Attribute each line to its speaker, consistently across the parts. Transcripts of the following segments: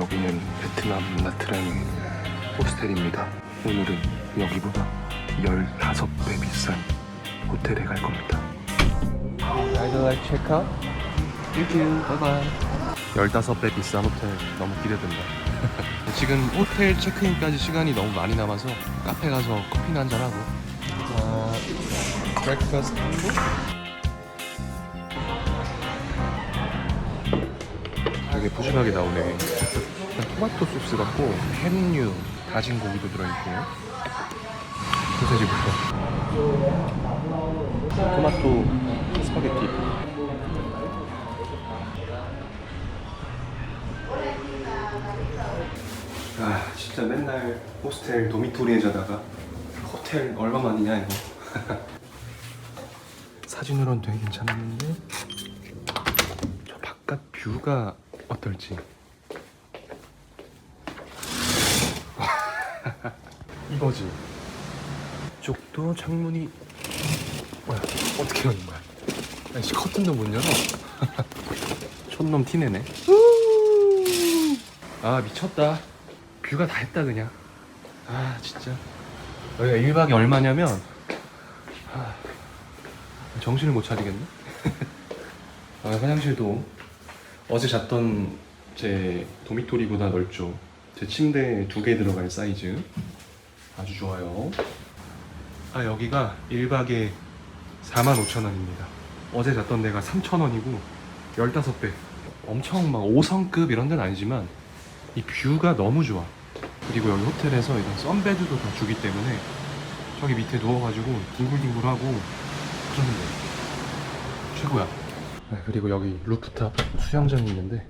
Speaker 1: 여기는 베트남 나트랑 호스텔입니다. 오늘은 여기보다 15배 비싼 호텔에 갈 겁니다. I'd like check out. Thank you. Bye bye. 15배 비싼 호텔 너무 기대된다. 지금 호텔 체크인까지 시간이 너무 많이 남아서 카페 가서 커피나 한잔 하고. 자, 브렉퍼스트 되게 푸짐하게 나오네. 토마토 소스 같고 햄류, 다진 고기도 들어있고 소세지부터. 토마토 스파게티. 아 진짜 맨날 호스텔 도미토리에 자다가 호텔 얼마만이냐 이거. 사진으로는 되게 괜찮았는데 저 바깥 뷰가 어떨지 이거지. 이쪽도 창문이 뭐야? 어떻게 여는 거야? 아니 커튼도 못 열어. 촌놈 티내네. 아 미쳤다. 뷰가 다 했다 그냥. 아 진짜. 여기가 1박에 얼마냐면 아, 정신을 못 차리겠네. 아, 화장실도 어제 잤던 제 도미토리보다 넓죠. 제 침대 두 개 들어갈 사이즈 아주 좋아요. 아 여기가 1박에 45,000원입니다. 어제 잤던 데가 3,000원이고 15배. 엄청 막 5성급 이런 데는 아니지만 이 뷰가 너무 좋아. 그리고 여기 호텔에서 이런 썬베드도 다 주기 때문에 저기 밑에 누워가지고 뒹굴뒹굴하고 그러면 돼 최고야. 네, 그리고 여기 루프탑 수영장이 있는데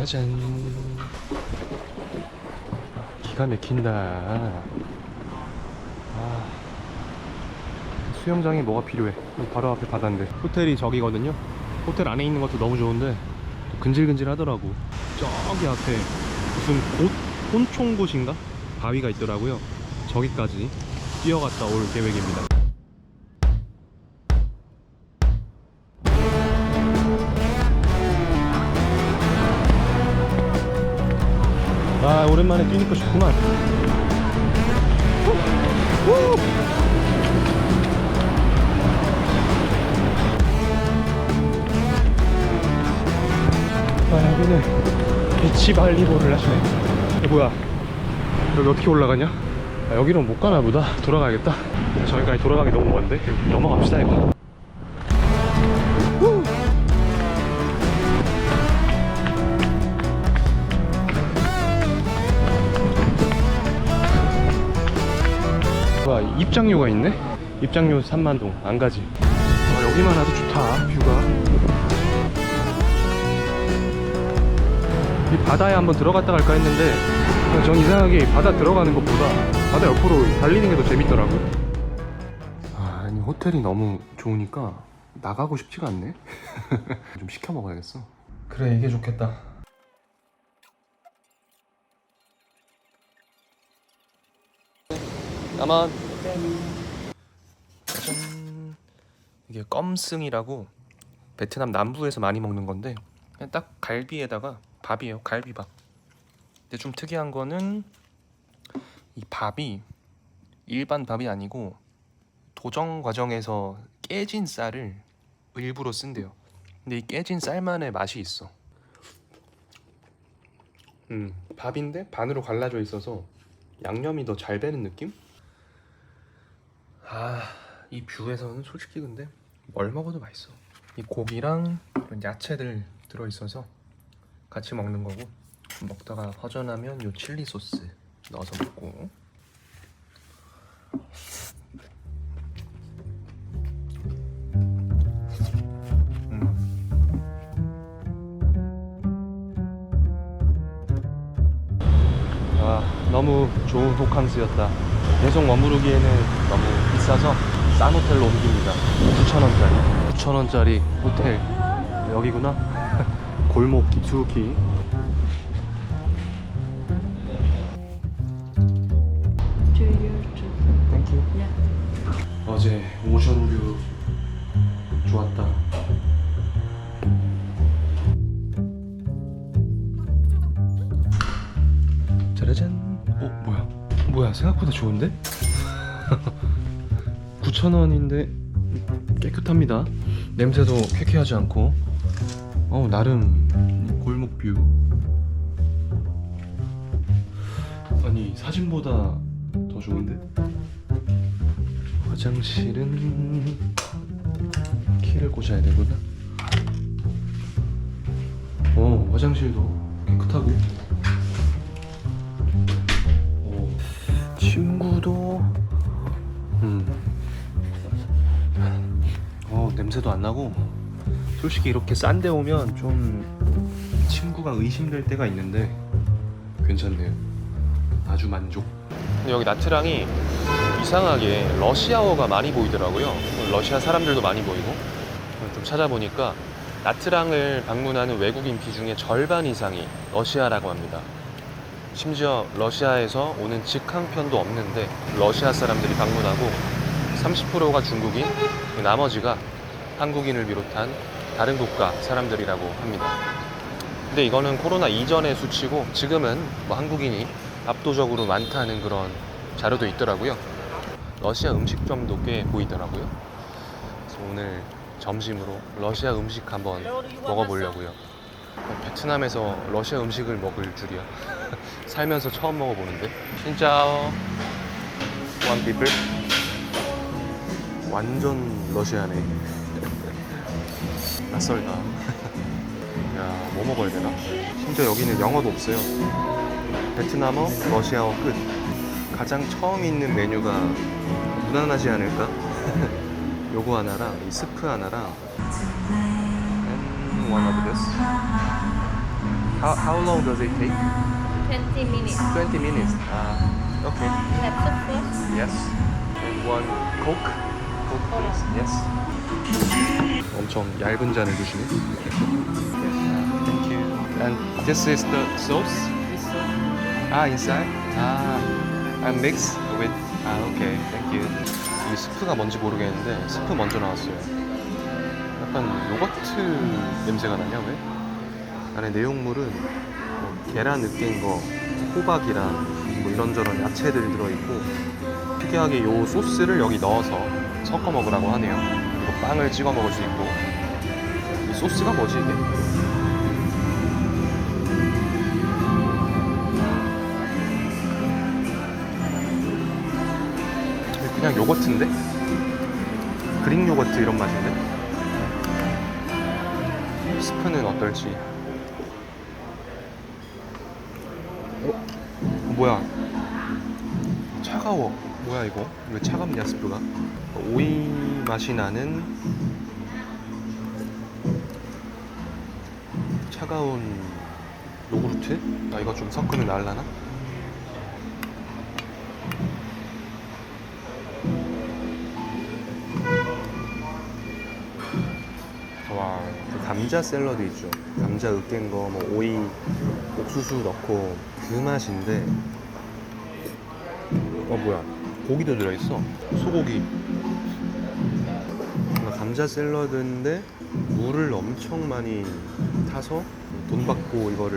Speaker 1: 짜잔. 기가 막힌다. 아, 수영장에 뭐가 필요해? 바로 앞에 바다인데. 호텔이 저기거든요. 호텔 안에 있는 것도 너무 좋은데 또 근질근질 하더라고. 저기 앞에 무슨 곳 혼총곳인가? 바위가 있더라고요. 저기까지 뛰어갔다 올 계획입니다 오랜만에 뛰니까 좋구만. 아 여기는 비치 발리볼을 하시네. 이거 뭐야? 여기 어떻게 올라가냐? 아, 여기로 못 가나 보다. 돌아가야겠다. 저기까지 돌아가기 너무 먼데? 넘어갑시다 이거 입장료가 있네? 입장료 3만동 안 가지. 아, 여기만 와도 좋다 뷰가. 이 바다에 한번 들어갔다 갈까 했는데 그냥 전 이상하게 바다 들어가는 것보다 바다 옆으로 달리는 게 더 재밌더라고요 아, 아니 호텔이 너무 좋으니까 나가고 싶지가 않네. 좀 시켜 먹어야겠어. 그래 이게 좋겠다. 나만 짜잔 이게 껌승이라고 베트남 남부에서 많이 먹는 건데 그냥 딱 갈비에다가 밥이에요 갈비밥. 근데 좀 특이한 거는 이 밥이 일반 밥이 아니고 도정 과정에서 깨진 쌀을 일부러 쓴대요. 근데 이 깨진 쌀만의 맛이 있어. 음 밥인데 반으로 갈라져 있어서 양념이 더 잘 배는 느낌? 아 이 뷰에서는 솔직히 근데 뭘 먹어도 맛있어. 이 고기랑 이런 야채들 들어 있어서 같이 먹는 거고 먹다가 허전하면 요 칠리 소스 넣어서 먹고. 아 너무 좋은 호캉스였다 계속 머무르기에는 너무 비싸서 싼 호텔로 옮깁니다. 9,000원짜리. 9,000원짜리 호텔. 여기구나. 골목 깊숙이. 어제 오션뷰 좋았다 생각보다 좋은데? 9,000원인데 깨끗합니다. 냄새도 쾌쾌하지 않고. 어 나름 골목 뷰. 아니 사진보다 더 좋은데? 화장실은 키를 꽂아야 되구나. 어 화장실도 깨끗하고. 친구도. 음. 어 냄새도 안 나고 솔직히 이렇게 싼 데 오면 좀 친구가 의심될 때가 있는데 괜찮네요. 아주 만족. 여기 나트랑이 이상하게 러시아어가 많이 보이더라고요. 러시아 사람들도 많이 보이고. 좀 찾아보니까 나트랑을 방문하는 외국인 비중의 절반 이상이 러시아라고 합니다 심지어 러시아에서 오는 직항편도 없는데 러시아 사람들이 방문하고 30%가 중국인, 나머지가 한국인을 비롯한 다른 국가 사람들이라고 합니다. 근데 이거는 코로나 이전의 수치고 지금은 뭐 한국인이 압도적으로 많다는 그런 자료도 있더라고요. 러시아 음식점도 꽤 보이더라고요. 그래서 오늘 점심으로 러시아 음식 한번 먹어보려고요. 베트남에서 러시아 음식을 먹을 줄이야. 살면서 처음 먹어보는데. 진짜 one people. 완전 러시아네. 낯설다. 야, 뭐 먹어야 되나? 심지어 여기는 영어도 없어요. 베트남어, 러시아어 끝. 가장 처음 있는 메뉴가 무난하지 않을까? 요거 하나랑 이 스프 하나랑 one of this. How, how long does it take?
Speaker 2: 20 minutes.
Speaker 1: 20 minutes. Ah, okay.
Speaker 2: You have soup first.
Speaker 1: Yes. And one Coke. Coke, please. Yes. 엄청 얇은 잔을 주시네. Yes. Thank you. And this is the sauce. Ah, inside. Ah, and mix with. Ah, okay. Thank you. 이 스프가 뭔지 모르겠는데 스프 먼저 나왔어요. 약간 요거트 냄새가 나냐 왜? 안에 내용물은 뭐 계란 으깬 거, 호박이랑 뭐 이런저런 야채들이 들어있고 특이하게 요 소스를 여기 넣어서 섞어 먹으라고 하네요. 그리고 빵을 찍어 먹을 수 있고 이 소스가 뭐지 이게? 그냥 요거트인데? 그릭 요거트 이런 맛인데? 스프는 어떨지 어? 뭐야 차가워 뭐야 이거 왜 차갑냐 스프가 오이 맛이 나는 차가운 요구르트? 아 이거 좀 섞으면 나을라나? 감자 샐러드 있죠. 감자 으깬 거, 뭐 오이, 옥수수 넣고 그 맛인데. 어 뭐야? 고기도 들어있어. 소고기. 감자 샐러드인데 물을 엄청 많이 타서 돈 받고 이거를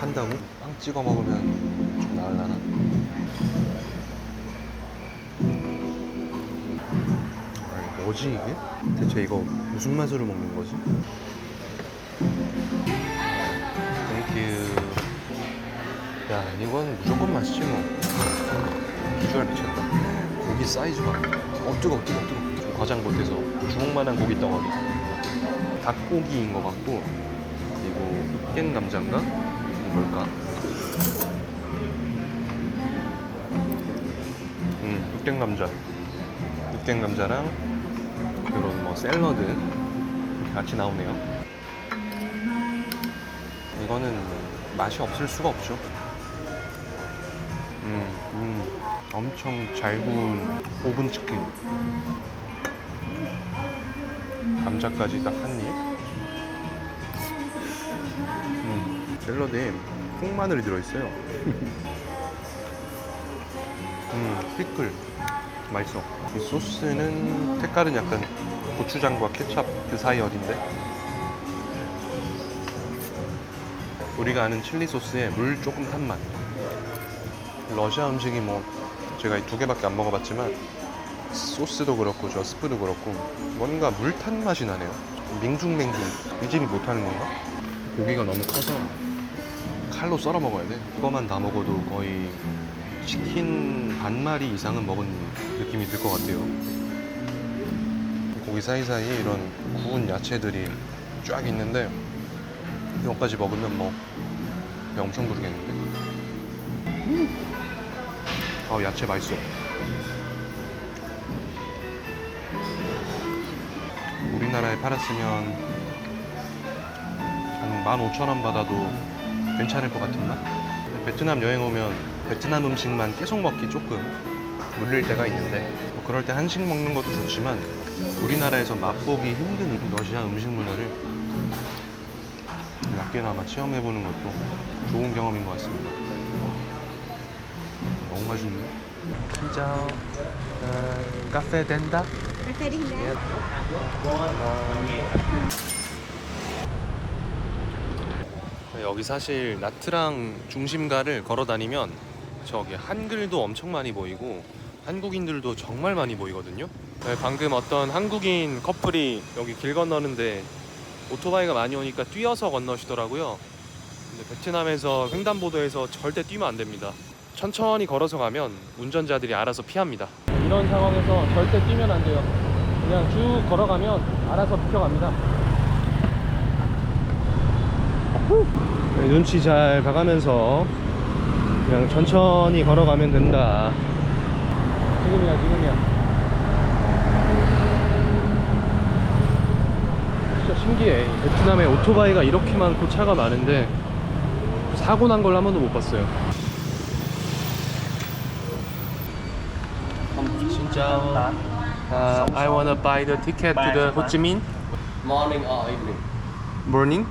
Speaker 1: 판다고? 빵 찍어 먹으면 좀 나을라나? 뭐지 이게? 대체 이거 무슨 맛으로 먹는 거지? 땡큐 야 이건 무조건 맛있지 뭐 비주얼 미쳤다 고기 사이즈 봐 어, 뜨거 뜨거 뜨거 과장 못해서 주먹만한 고기 덩어리 닭고기인 것 같고 그리고 으깬 감자인가? 뭘까? 음 으깬 감자 으깬 감자랑 이런 뭐 샐러드 같이 나오네요 이거는 맛이 없을 수가 없죠 음, 음, 엄청 잘 구운 오븐 치킨. 감자까지 딱 한 입. 음, 샐러드에 콩마늘이 들어있어요. 음, 피클. 맛있어. 이 소스는 색깔은 약간 고추장과 케찹 그 사이 어딘데? 우리가 아는 칠리 소스에 물 조금 탄 맛. 러시아 음식이 뭐 제가 이 두 개밖에 안 먹어봤지만 소스도 그렇고 저 스프도 그렇고 뭔가 물 탄 맛이 나네요. 맹중맹중 이 집이 못하는 건가? 고기가 너무 커서 칼로 썰어 먹어야 돼. 이거만 다 먹어도 거의 치킨 반 마리 이상은 먹은 느낌이 들 것 같아요. 고기 사이사이에 이런 구운 야채들이 쫙 있는데 이거까지 먹으면 뭐 배 엄청 부르겠는데? 아 야채 맛있어. 우리나라에 팔았으면 한 15,000원 받아도 괜찮을 것 같은 맛? 베트남 여행 오면 베트남 음식만 계속 먹기 조금 물릴 때가 있는데 뭐 그럴 때 한식 먹는 것도 좋지만 우리나라에서 맛보기 힘든 러시아 음식 문화를 약게나마 체험해보는 것도 좋은 경험인 것 같습니다. 너무 맛있네. 진짜 어, 카페 된다? 여기 사실 나트랑 중심가를 걸어 다니면 저기 한글도 엄청 많이 보이고 한국인들도 정말 많이 보이거든요. 네, 방금 어떤 한국인 커플이 여기 길 건너는데 오토바이가 많이 오니까 뛰어서 건너시더라고요. 근데 베트남에서 횡단보도에서 절대 뛰면 안 됩니다. 천천히 걸어서 가면 운전자들이 알아서 피합니다. 이런 상황에서 절대 뛰면 안 돼요. 그냥 쭉 걸어가면 알아서 비켜갑니다. 네, 눈치 잘 봐가면서 그냥 천천히 걸어가면 된다. 지금이야, 지금이야. 진짜 신기해. 베트남에 오토바이가 이렇게 많고 차가 많은데 사고 난 걸 한 번도 못 봤어요. 진짜. Uh, I wanna buy the ticket to the Ho Chi Minh
Speaker 3: Morning or evening? morning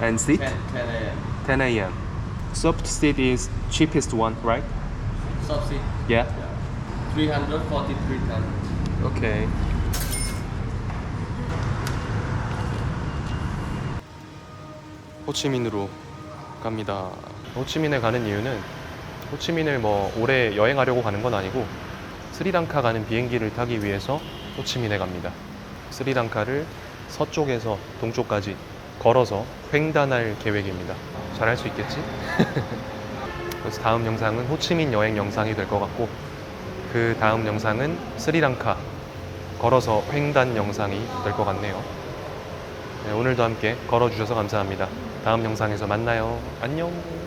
Speaker 1: and seat
Speaker 3: 10, 10 a.m.
Speaker 1: 10 a.m. Soft seat is cheapest one, right?
Speaker 3: Soft seat.
Speaker 1: Yeah.
Speaker 3: 343 times.
Speaker 1: Okay. 호치민으로 갑니다. 호치민에 가는 이유는 호치민을 뭐 오래 여행하려고 가는 건 아니고 스리랑카 가는 비행기를 타기 위해서 호치민에 갑니다. 스리랑카를 서쪽에서 동쪽까지 걸어서 횡단할 계획입니다. 잘할 수 있겠지? 그래서 다음 영상은 호치민 여행 영상이 될 것 같고 그 다음 영상은 스리랑카 걸어서 횡단 영상이 될 것 같네요. 네, 오늘도 함께 걸어주셔서 감사합니다. 다음 영상에서 만나요. 안녕.